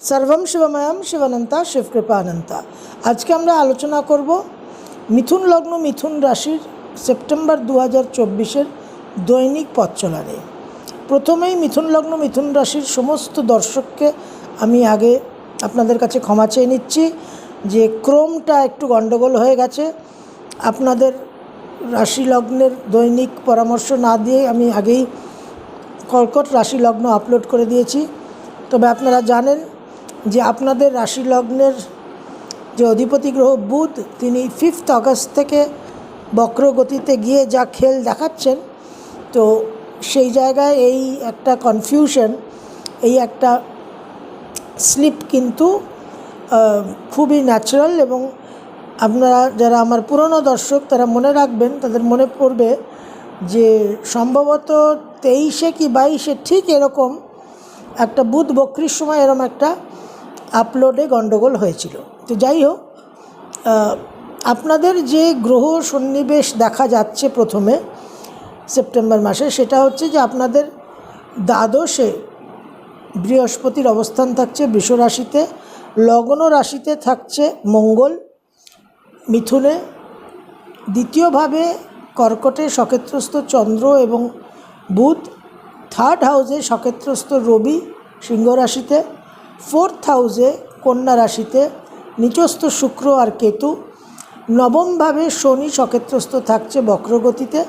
সর্বম শিবময়ম শিবানন্তা শিবকৃপানন্তা। আজকে আমরা আলোচনা করব মিথুন লগ্ন মিথুন রাশির সেপ্টেম্বর দু হাজার চব্বিশের দৈনিক পথ চলা নিয়ে। প্রথমেই মিথুন লগ্ন মিথুন রাশির সমস্ত দর্শককে আমি আগে আপনাদের কাছে ক্ষমা চেয়ে নিচ্ছি যে ক্রমটা একটু গণ্ডগোল হয়ে গেছে। আপনাদের রাশি লগ্নের দৈনিক পরামর্শ না দিয়ে আমি আগেই কর্কট রাশি লগ্ন আপলোড করে দিয়েছি। তবে আপনারা জানেন যে আপনাদের রাশি লগ্নের যে অধিপতি গ্রহ বুধ, তিনি ফিফথ আগস্ট থেকে বক্রগতিতে গিয়ে যা খেল দেখাচ্ছেন, তো সেই জায়গায় এই একটা কনফিউশন এই একটা স্লিপ কিন্তু খুবই ন্যাচারাল এবং আপনারা যারা আমার পুরনো দর্শক, তারা মনে রাখবেন, তাদের মনে পড়বে যে সম্ভবত তেইশে কি বাইশে ঠিক এরকম একটা বুধ বক্রির সময় এরকম একটা আপলোডে গণ্ডগোল হয়েছিল। তো যাই হোক আপনাদের যে গ্রহ সন্নিবেশ দেখা যাচ্ছে প্রথমে সেপ্টেম্বর মাসে, সেটা হচ্ছে যে আপনাদের দ্বাদশে বৃহস্পতির অবস্থান থাকছে, বৃষ রাশিতে, লগ্ন রাশিতে থাকছে মঙ্গল, মিথুনে, দ্বিতীয়ভাবে কর্কটে সক্ষেত্রস্থ চন্দ্র এবং বুধ, থার্ড হাউসে সক্ষেত্রস্থ রবি, সিংহ রাশিতে ফোর্থ হাউসে কন্যা রাশিতে নিচস্থ শুক্র আর কেতু নবমভাবে শনি সক্ষেত্রস্থ থাকছে বক্রগতিতে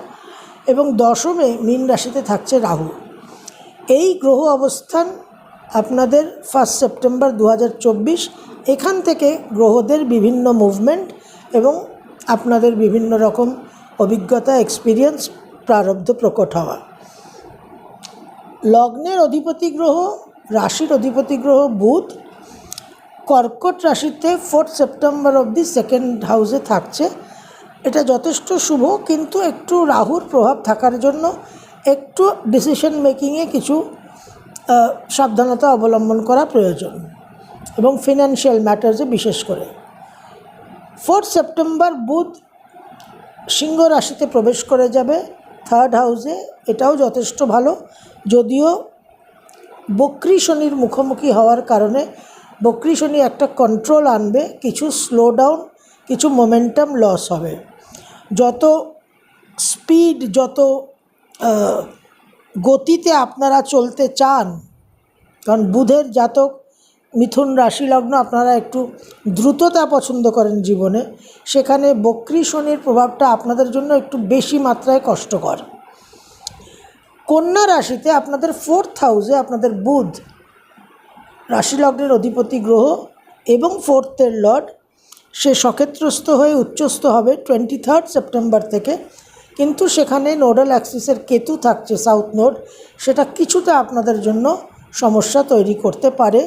এবং দশমে মীন রাশিতে থাকছে রাহু। এই গ্রহ অবস্থান আপনাদের ফার্স্ট সেপ্টেম্বর দু হাজার চব্বিশ, এখান থেকে গ্রহদের বিভিন্ন মুভমেন্ট এবং আপনাদের বিভিন্ন রকম অভিজ্ঞতা, এক্সপিরিয়েন্স প্রারব্ধ প্রকট হওয়া। লগ্নের অধিপতি গ্রহ রাশির অধিপতি গ্রহ বুধ, কর্কট রাশিতে ফোর্থ সেপ্টেম্বর অবধি সেকেন্ড হাউসে থাকছে। এটা যথেষ্ট শুভ, কিন্তু একটু রাহুর প্রভাব থাকার জন্য একটু ডিসিশন মেকিংয়ে কিছু সাবধানতা অবলম্বন করা প্রয়োজন এবং ফিনান্সিয়াল ম্যাটার্সে বিশেষ করে। ফোর্থ সেপ্টেম্বর বুধ সিংহ রাশিতে প্রবেশ করে যাবে। থার্ড হাউসে এটাও যথেষ্ট ভালো, যদিও বক্রি শনির মুখোমুখি হওয়ার কারণে বক্রি শনি একটা কন্ট্রোল আনবে, কিছু স্লো ডাউন কিছু মোমেন্টাম লস হবে। যত স্পিড যত গতিতে আপনারা চলতে চান, কারণ বুধের জাতক, মিথুন রাশি লগ্ন আপনারা একটু দ্রুততা পছন্দ করেন জীবনে, সেখানে বক্রি শনির প্রভাবটা আপনাদের জন্য একটু বেশি মাত্রায় কষ্টকর। কন্যা রাশিতে আপনাদের ফোর্থ হাউসে আপনাদের বুধ রাশি লগ্নের অধিপতি গ্রহ এবং ফোর্থের লর্ড, সে সক্ষেত্রস্থ হয়ে উচ্চস্থ হবে টোয়েন্টি থার্ড সেপ্টেম্বর থেকে। কিন্তু সেখানে নোডাল অ্যাক্সিসের কেতু থাকছে সাউথ নোড সেটা কিছুটা আপনাদের জন্য সমস্যা তৈরি করতে পারে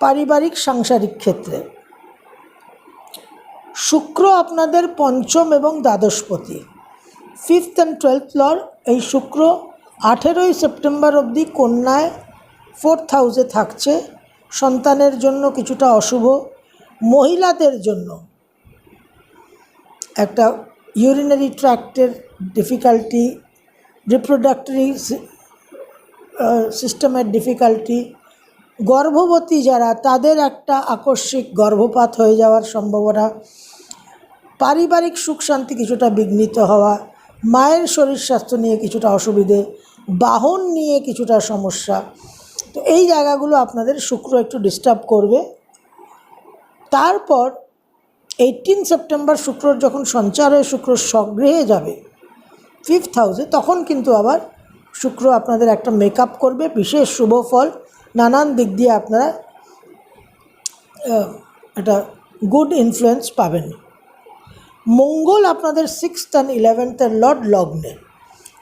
পারিবারিক সাংসারিক ক্ষেত্রে। শুক্র আপনাদের পঞ্চম এবং দ্বাদশপতি ফিফথ অ্যান্ড টুয়েলথ লর এই শুক্র আঠেরোই সেপ্টেম্বর অবধি কন্যায় ফোর্থ হাউসে থাকছে। সন্তানের জন্য কিছুটা অশুভ, মহিলাদের জন্য একটা ইউরিনারি ট্র্যাক্টের ডিফিকাল্টি রিপ্রোডাক্টরি সিস্টেমের ডিফিকাল্টি গর্ভবতী যারা, তাদের একটা আকস্মিক গর্ভপাত হয়ে যাওয়ার সম্ভাবনা, পারিবারিক সুখ শান্তি কিছুটা বিঘ্নিত হওয়া মায়ের শরীর স্বাস্থ্য নিয়ে কিছুটা অসুবিধে, বাহন নিয়ে কিছুটা সমস্যা। তো এই জায়গাগুলো আপনাদের শুক্র একটু ডিস্টার্ব করবে। তারপর এইটিন সেপ্টেম্বর শুক্র যখন সঞ্চার হয়ে শুক্র স্বগৃহে যাবে ফিফথ হাউসে তখন কিন্তু আবার শুক্র আপনাদের একটা মেকআপ করবে, বিশেষ শুভ ফল, নানান দিক দিয়ে আপনারা একটা গুড ইনফ্লুয়েন্স পাবেন। মঙ্গল আপনাদের সিক্সথ অ্যান্ড ইলেভেন্থের লর্ড লগ্নে।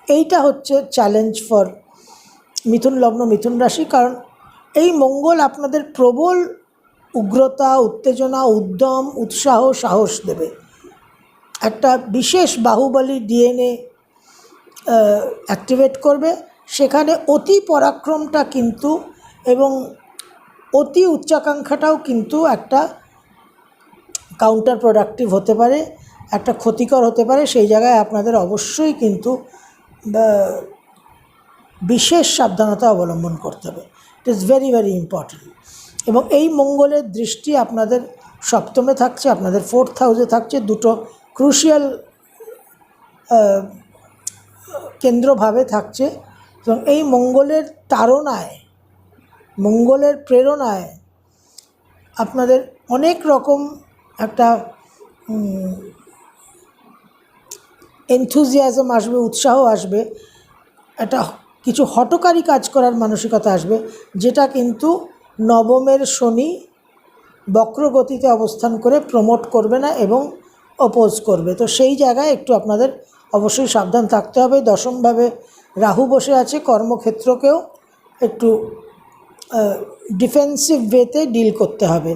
এইটা হচ্ছে চ্যালেঞ্জ ফর মিথুন লগ্ন, মিথুন রাশি, কারণ এই মঙ্গল আপনাদের প্রবল উগ্রতা, উত্তেজনা, উদ্যম, উৎসাহ, সাহস দেবে। একটা বিশেষ বাহুবলী ডিএনএ অ্যাক্টিভেট করবে। সেখানে অতি পরাক্রমটা কিন্তু এবং অতি উচ্চাকাঙ্ক্ষাটাও কিন্তু একটা কাউন্টার প্রোডাক্টিভ হতে পারে। একটা ক্ষতিকর হতে পারে, সেই জায়গায় আপনাদের অবশ্যই কিন্তু বিশেষ সাবধানতা অবলম্বন করতে হবে। It is very very important এবং এই মঙ্গলের দৃষ্টি আপনাদের সপ্তমে থাকছে, আপনাদের ফোর্থ হাউসে থাকছে, দুটো ক্রুশিয়াল কেন্দ্রভাবে থাকছে। এবং এই মঙ্গলের তাড়নায়, মঙ্গলের প্রেরণায় আপনাদের অনেক রকম একটা এনথুজিয়াজম আসবে, উৎসাহ আসবে, একটা কিছু হটকারী কাজ করার মানসিকতা আসবে, যেটা কিন্তু নবমের শনি বক্রগতিতে অবস্থান করে প্রমোট করবে না এবং অপোজ করবে। তো সেই জায়গায় একটু আপনাদের অবশ্যই সাবধান থাকতে হবে। দশমভাবে রাহু বসে আছে, কর্মক্ষেত্রকেও একটু ডিফেন্সিভ ওয়েতে ডিল করতে হবে।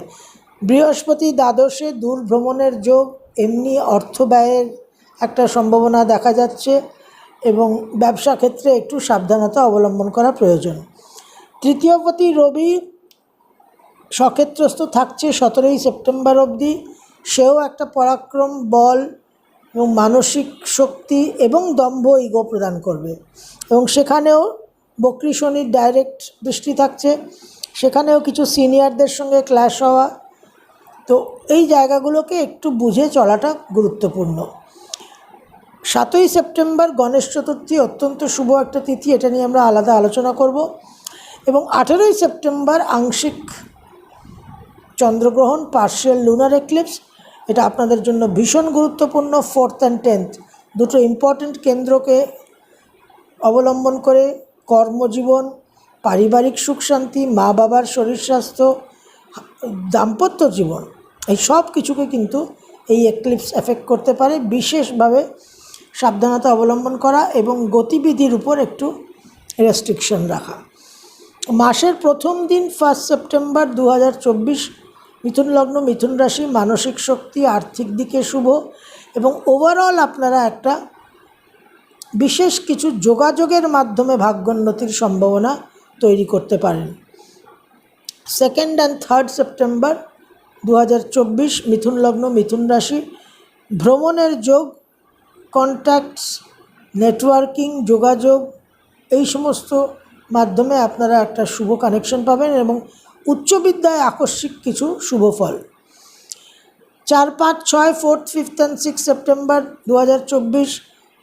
বৃহস্পতি দ্বাদশে দূর ভ্রমণের যোগ, এমনি অর্থ ব্যয়ের একটা সম্ভাবনা দেখা যাচ্ছে এবং ব্যবসা ক্ষেত্রে একটু সাবধানতা অবলম্বন করা প্রয়োজন। তৃতীয়পতি রবি সক্ষেত্রস্থ থাকছে সতেরোই সেপ্টেম্বর অবধি। সেও একটা পরাক্রম, বল এবং মানসিক শক্তি এবং দম্ভ ইগো প্রদান করবে এবং সেখানেও বকরি শনির ডাইরেক্ট দৃষ্টি থাকছে। সেখানেও কিছু সিনিয়রদের সঙ্গে ক্ল্যাশ হওয়া। তো এই জায়গাগুলোকে একটু বুঝে চলাটা গুরুত্বপূর্ণ। সাতই সেপ্টেম্বর গণেশ চতুর্থী অত্যন্ত শুভ একটা তিথি, এটা নিয়ে আমরা আলাদা আলোচনা করব। এবং আঠেরোই সেপ্টেম্বর আংশিক চন্দ্রগ্রহণ পার্শিয়াল লুনার এক্লিপস এটা আপনাদের জন্য ভীষণ গুরুত্বপূর্ণ ফোর্থ অ্যান্ড টেন্থ দুটো ইম্পর্ট্যান্ট কেন্দ্রকে অবলম্বন করে কর্মজীবন, পারিবারিক সুখ শান্তি, মা বাবার শরীর স্বাস্থ্য, দাম্পত্য জীবন, এই সব কিছুকে কিন্তু এই এক্লিপস এফেক্ট করতে পারে। বিশেষভাবে সাবধানতা অবলম্বন করা এবং গতিবিধির উপর একটু রেস্ট্রিকশন রাখা। মাসের প্রথম দিন ফার্স্ট সেপ্টেম্বর দু হাজার চব্বিশ, মিথুন লগ্ন, মিথুন রাশি, মানসিক শক্তি, আর্থিক দিকে শুভ এবং ওভারঅল আপনারা একটা বিশেষ কিছু যোগাযোগের মাধ্যমে ভাগ্যোন্নতির সম্ভাবনা তৈরি করতে পারেন। সেকেন্ড অ্যান্ড থার্ড সেপ্টেম্বর দু হাজার চব্বিশ, মিথুন লগ্ন, মিথুন রাশি, ভ্রমণের যোগ কন্ট্যাক্টস নেটওয়ার্কিং যোগাযোগ, এই সমস্ত মাধ্যমে আপনারা একটা শুভ কানেকশন পাবেন এবং উচ্চ বিদ্যায় আকস্মিক কিছু শুভ ফল। চার পাঁচ ছয় fourth fifth and six September দু হাজার চব্বিশ,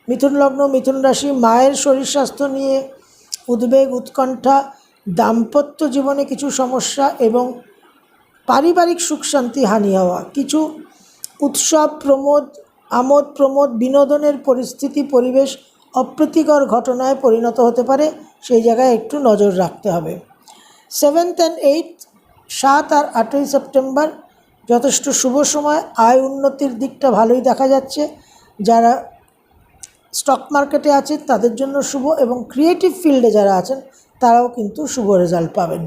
মিথুন লগ্ন, মিথুন রাশি, মায়ের শরীর স্বাস্থ্য নিয়ে উদ্বেগ, উৎকণ্ঠা, দাম্পত্য জীবনে কিছু সমস্যা এবং পারিবারিক সুখ শান্তি হানি হওয়া, কিছু উৎসব, প্রমোদ আমোদ প্রমোদ বিনোদনের পরিস্থিতি, পরিবেশ অপ্রীতিকর ঘটনায় পরিণত হতে পারে, সেই জায়গায় একটু নজর রাখতে হবে। সেভেন্থ অ্যান্ড এইট সাত আর আটই সেপ্টেম্বর, যথেষ্ট শুভ সময়, আয় উন্নতির দিকটা ভালোই দেখা যাচ্ছে। যারা স্টক মার্কেটে আছে তাদের জন্য শুভ এবং ক্রিয়েটিভ ফিল্ডে যারা আছেন, তারাও কিন্তু শুভ রেজাল্ট পাবেন।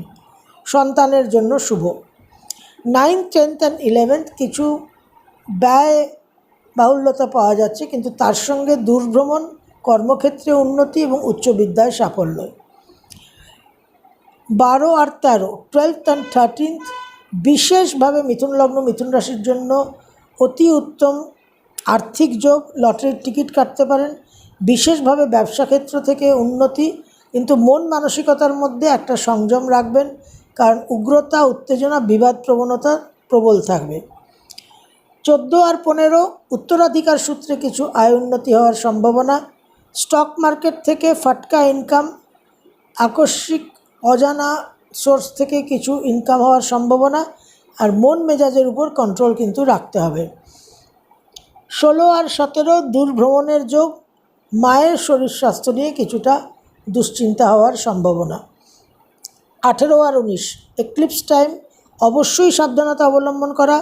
সন্তানের জন্য শুভ। নাইন্থ টেন্থ অ্যান্ড ইলেভেন্থ কিছু ব্যয় বাহুল্যতা পাওয়া যাচ্ছে, কিন্তু তার সঙ্গে দূরভ্রমণ, কর্মক্ষেত্রে উন্নতি এবং উচ্চ বিদ্যায় সাফল্য। বারো আর তেরো টুয়েলথ অ্যান্ড থার্টিনথ বিশেষভাবে মিথুন লগ্ন, মিথুন রাশির জন্য অতি উত্তম আর্থিক যোগ, লটারির টিকিট কাটতে পারেন, বিশেষভাবে ব্যবসা ক্ষেত্র থেকে উন্নতি, কিন্তু মন মানসিকতার মধ্যে একটা সংযম রাখবেন, কারণ উগ্রতা, উত্তেজনা, বিবাদ প্রবণতা প্রবল থাকবে। চোদ্দ আর পনেরো উত্তরাধিকার সূত্রে কিছু আয় উন্নতি হওয়ার সম্ভাবনা, স্টক মার্কেট থেকে ফাটকা ইনকাম আকস্মিক অজানা সোর্স থেকে কিছু ইনকাম হওয়ার সম্ভাবনা আর মন মেজাজের উপর কন্ট্রোল কিন্তু রাখতে হবে। ষোলো আর সতেরো দূরভ্রমণের যোগ, মায়ের শরীর স্বাস্থ্য নিয়ে কিছুটা দুশ্চিন্তা হওয়ার সম্ভাবনা। আঠেরো আর উনিশ এক্লিপস টাইম অবশ্যই সাবধানতা অবলম্বন করা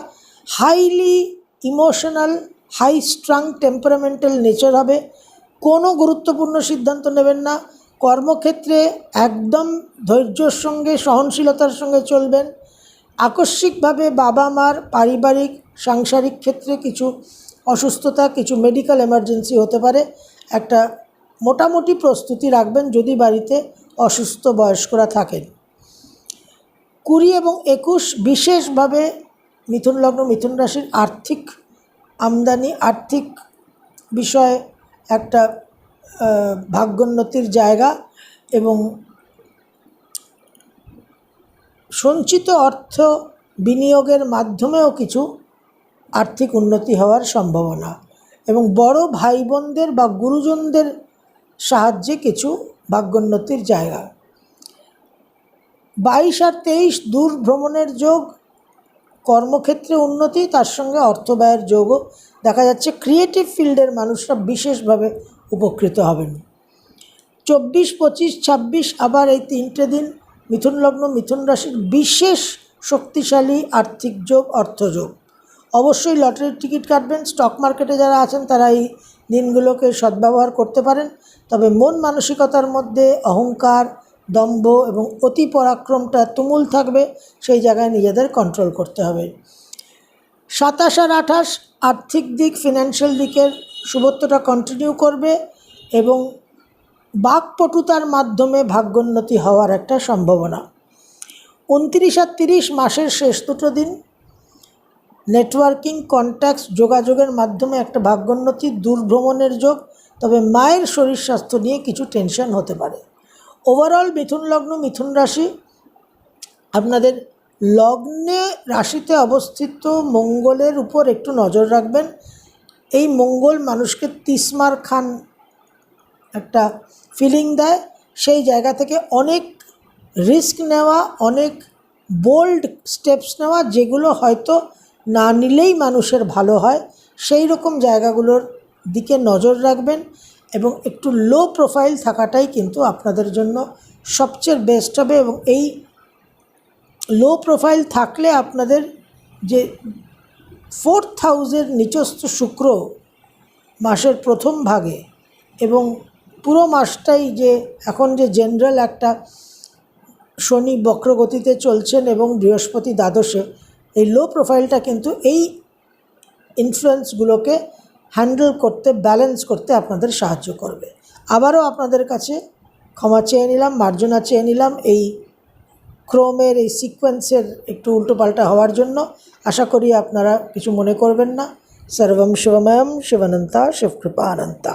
highly emotional, high strong, temperamental nature হবে। কোনো গুরুত্বপূর্ণ সিদ্ধান্ত নেবেন না। কর্মক্ষেত্রে একদম ধৈর্যর সঙ্গে, সহনশীলতার সঙ্গে চলবেন। আকস্মিকভাবে বাবা মার পারিবারিক, সাংসারিক ক্ষেত্রে কিছু অসুস্থতা, কিছু মেডিকেল এমার্জেন্সি হতে পারে। একটা মোটামুটি প্রস্তুতি রাখবেন যদি বাড়িতে অসুস্থ বয়স্করা থাকেন। কুড়ি এবং একুশ বিশেষভাবে মিথুন লগ্ন, মিথুন রাশির আর্থিক আমদানি, আর্থিক বিষয়ে একটা ভাগ্যোন্নতির জায়গা এবং সঞ্চিত অর্থ বিনিয়োগের মাধ্যমেও কিছু আর্থিক উন্নতি হওয়ার সম্ভাবনা এবং বড় ভাই বোনদের বা গুরুজনদের সাহায্যে কিছু ভাগ্যোন্নতির জায়গা। বাইশ আর তেইশ দূর ভ্রমণের যোগ কর্মক্ষেত্রে উন্নতি, তার সঙ্গে অর্থ ব্যয়ের যোগও দেখা যাচ্ছে। ক্রিয়েটিভ ফিল্ডের মানুষরা বিশেষভাবে উপকৃত হবেন। চব্বিশ, পঁচিশ, ছাব্বিশ, আবার এই তিনটে দিন মিথুন লগ্ন, মিথুন রাশির বিশেষ শক্তিশালী আর্থিক যোগ অর্থযোগ অবশ্যই লটারির টিকিট কাটবেন। স্টক মার্কেটে যারা আছেন, তারা এই দিনগুলোকে সদ্ব্যবহার করতে পারেন। তবে মন মানসিকতার মধ্যে অহংকার দম্ভ এবং অতি পরাক্রমটা তুমুল থাকবে, সেই জায়গায় নিজেদের কন্ট্রোল করতে হবে। সাতাশ আর আঠাশ আর্থিক দিক ফিনান্সিয়াল দিকের শুভত্বটা কন্টিনিউ করবে এবং বাকপটুতার মাধ্যমে ভাগ্যোন্নতি হওয়ার একটা সম্ভাবনা। উনত্রিশ আর তিরিশ মাসের শেষ দুটো দিন নেটওয়ার্কিং কন্ট্যাক্টস যোগাযোগের মাধ্যমে একটা ভাগ্যোন্নতি, দূরভ্রমণের যোগ, তবে মায়ের শরীর স্বাস্থ্য নিয়ে কিছু টেনশন হতে পারে। ওভারঅল মিথুন লগ্ন, মিথুন রাশি। আপনাদের লগ্নে রাশিতে অবস্থিত মঙ্গলের উপর একটু নজর রাখবেন। এই মঙ্গল মানুষকে তিসমার খান একটা ফিলিং দেয়। সেই জায়গা থেকে অনেক রিস্ক নেওয়া, অনেক বোল্ড স্টেপস নেওয়া, যেগুলো হয়তো না নিলেই মানুষের ভালো হয়। সেই রকম জায়গাগুলোর দিকে নজর রাখবেন। এবং একটু লো প্রোফাইল থাকাটাই কিন্তু আপনাদের জন্য সবচেয়ে বেস্ট হবে এবং এই লো প্রোফাইল থাকলে আপনাদের যে ফোর্থ হাউসের নিচস্থ শুক্র মাসের প্রথম ভাগে এবং পুরো মাসটাই যে এখন যে জেনারেল একটা শনি বক্রগতিতে চলছেন এবং বৃহস্পতি দ্বাদশে, এই লো প্রোফাইলটা কিন্তু এই ইনফ্লুয়েন্সগুলোকে হ্যান্ডেল করতে, ব্যালেন্স করতে আপনাদের সাহায্য করবে। আবারও আপনাদের কাছে ক্ষমা চেয়ে নিলাম, মার্জনা চেয়ে নিলাম এই ক্রোমের, এই সিকোয়েন্সের একটু উল্টোপাল্টা হওয়ার জন্য। আশা করি আপনারা কিছু মনে করবেন না। সর্বম শিবময়ম শিবানন্তা শিবকৃপা অনন্তা